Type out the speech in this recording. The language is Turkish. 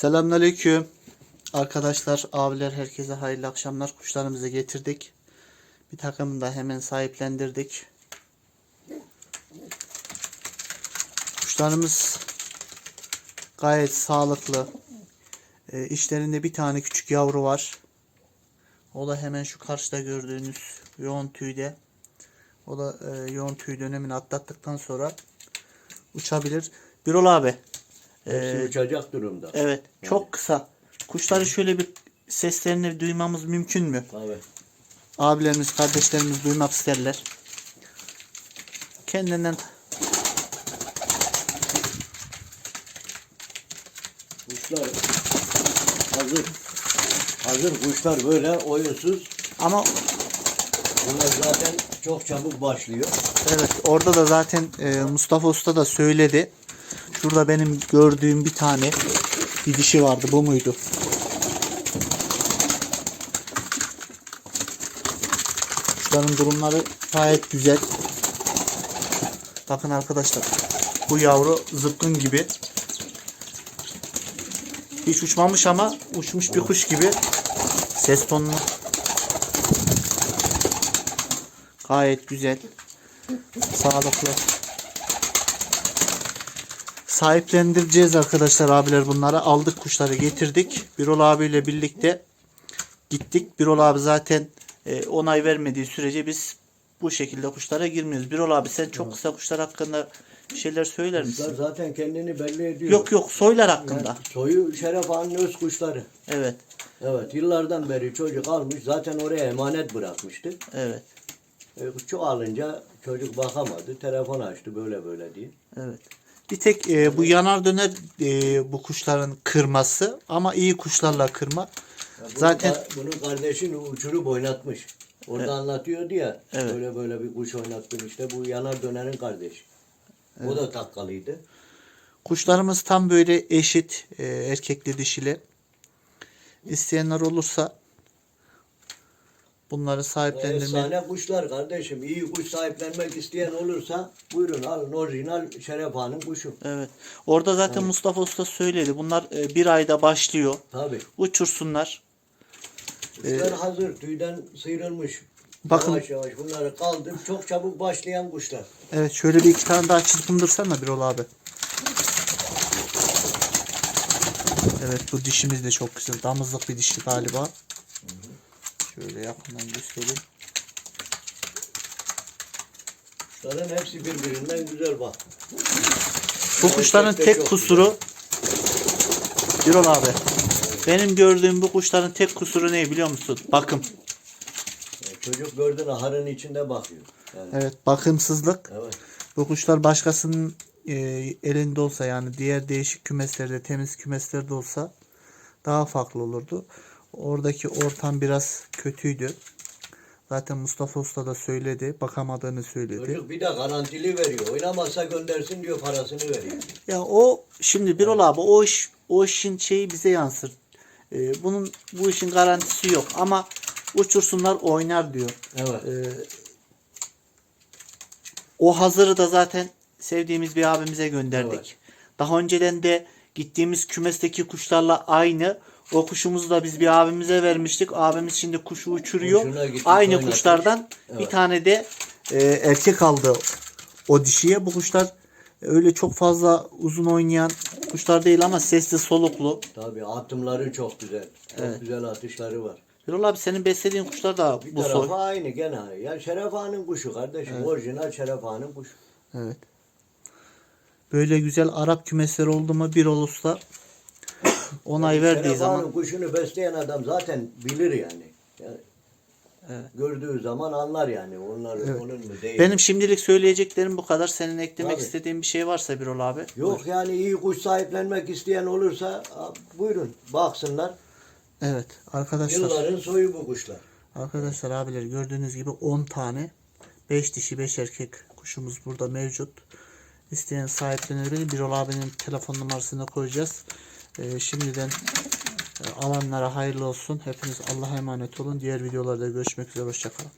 Selamünaleyküm. Arkadaşlar, abiler herkese hayırlı akşamlar. Kuşlarımızı getirdik. Bir takımını da hemen sahiplendirdik. Kuşlarımız gayet sağlıklı. E, içlerinde bir tane küçük yavru var. O da hemen şu karşıda gördüğünüz yoğun tüyde. O da e, yoğun tüy dönemini atlattıktan sonra uçabilir. Birol abi. Hepsi e, uçacak durumda. Evet. Çok kısa. Kuşları şöyle bir seslerini duymamız mümkün mü? Tabii. Abilerimiz, kardeşlerimiz duymak isterler. Kendinden Kuşlar hazır. Hazır kuşlar böyle oyunsuz. ama Bunlar zaten çok çabuk başlıyor. evet orada da zaten e, Mustafa Usta da söyledi. Şurada benim gördüğüm bir tane bir dişi vardı. Bu muydu? Kuşların durumları gayet güzel. Bakın arkadaşlar. Bu yavru zıpkın gibi. Hiç uçmamış ama uçmuş bir kuş gibi. Ses tonunu gayet güzel. Sağlıklı. Sahiplendireceğiz arkadaşlar abiler bunları. Aldık kuşları getirdik. Birol abiyle birlikte gittik. Birol abi zaten e, onay vermediği sürece biz bu şekilde kuşlara girmiyoruz. Birol abi sen çok kısa kuşlar hakkında bir şeyler söyler misin? zaten kendini belli ediyor. Yok yok soylar hakkında. Soyu Şeref Ağa'nın öz kuşları. Evet. Evet yıllardan beri çocuk almış. Zaten oraya emanet bırakmıştı. Evet. E, çoğalınca çocuk bakamadı. Telefon açtı böyle böyle diye. Evet. Bir tek e, bu yanar döner e, bu kuşların kırması ama iyi kuşlarla kırma. Ya bunun Zaten ka- bunun kardeşini uçurup oynatmış. Orada anlatıyordu ya. Evet. Böyle böyle bir kuş oynattım işte. Bu yanar dönerin kardeşi. O da takkalıydı. Kuşlarımız tam böyle eşit e, erkekli dişili. İsteyenler olursa bunları sahiplendirme. Efsane kuşlar kardeşim. İyi kuş sahiplenmek isteyen olursa buyurun alın orijinal Şeref Ağa'nın kuşu. Evet. Orada zaten Mustafa Usta söyledi. Bunlar e, bir ayda başlıyor. Tabii. Uçursunlar. Kuşlar hazır. Tüyden sıyrılmış. Bakın. Yavaş yavaş bunları kaldır. Çok çabuk başlayan kuşlar. Evet şöyle bir iki tane daha çırpındırsana Birol abi. Evet bu dişimiz de çok güzel. Damızlık bir dişi galiba. Şöyle yakından göstereyim. Kuşların hepsi birbirinden güzel bak. Bu kuşların tek kusuru Birol abi. Benim gördüğüm bu kuşların tek kusuru ne biliyor musun? Bakım. güzel. Çocuk gördün ahırın içinde bakıyor. Yani, Evet bakımsızlık. evet. Bu kuşlar başkasının e, elinde olsa yani diğer değişik kümeslerde temiz kümeslerde olsa daha farklı olurdu. Oradaki ortam biraz kötüydü. Zaten Mustafa Usta da söyledi. Bakamadığını söyledi. Çocuk bir de garantili veriyor. Oynamazsa göndersin diyor parasını veriyor. Ya o şimdi Birol abi o iş o işin şeyi bize yansır. E, bunun bu işin garantisi yok ama uçursunlar oynar diyor. Evet. E, o hazırı da zaten sevdiğimiz bir abimize gönderdik. Evet. Daha önceden de gittiğimiz kümesteki kuşlarla aynı. O kuşumuzu da biz bir abimize vermiştik. Abimiz şimdi kuşu uçuruyor. Aynı oynatmış. kuşlardan bir Evet. tane de e, erkek aldı o dişiye. Bu kuşlar öyle çok fazla uzun oynayan kuşlar değil ama sesli soluklu. Tabii atımları çok güzel. Çok Evet. güzel atışları var. Birol abi senin beslediğin kuşlar da Bir bu soy. aynı gene. Ya Şeref Ağa'nın kuşu kardeşim. Orijinal Şeref Ağa'nın kuşu. Evet. Böyle güzel Arap kümesleri oldu mu bir olursa onay verdiği zaman kuşunu besleyen adam zaten bilir yani. Yani Evet. Gördüğü zaman anlar yani. Onlar onun mu değil. benim şimdilik söyleyeceklerim bu kadar. Senin eklemek Tabii. istediğin bir şey varsa Birol abi. Yok yani iyi kuş sahiplenmek isteyen olursa buyurun baksınlar. Evet arkadaşlar. Yılların soyu bu kuşlar. Arkadaşlar abiler gördüğünüz gibi 10 tane 5 dişi 5 erkek kuşumuz burada mevcut. İsteyen sahiplenebilir. Birol abinin telefon numarasını koyacağız. Ee, şimdiden e, alanlara hayırlı olsun. Hepiniz Allah'a emanet olun. Diğer videolarda görüşmek üzere. Hoşçakalın.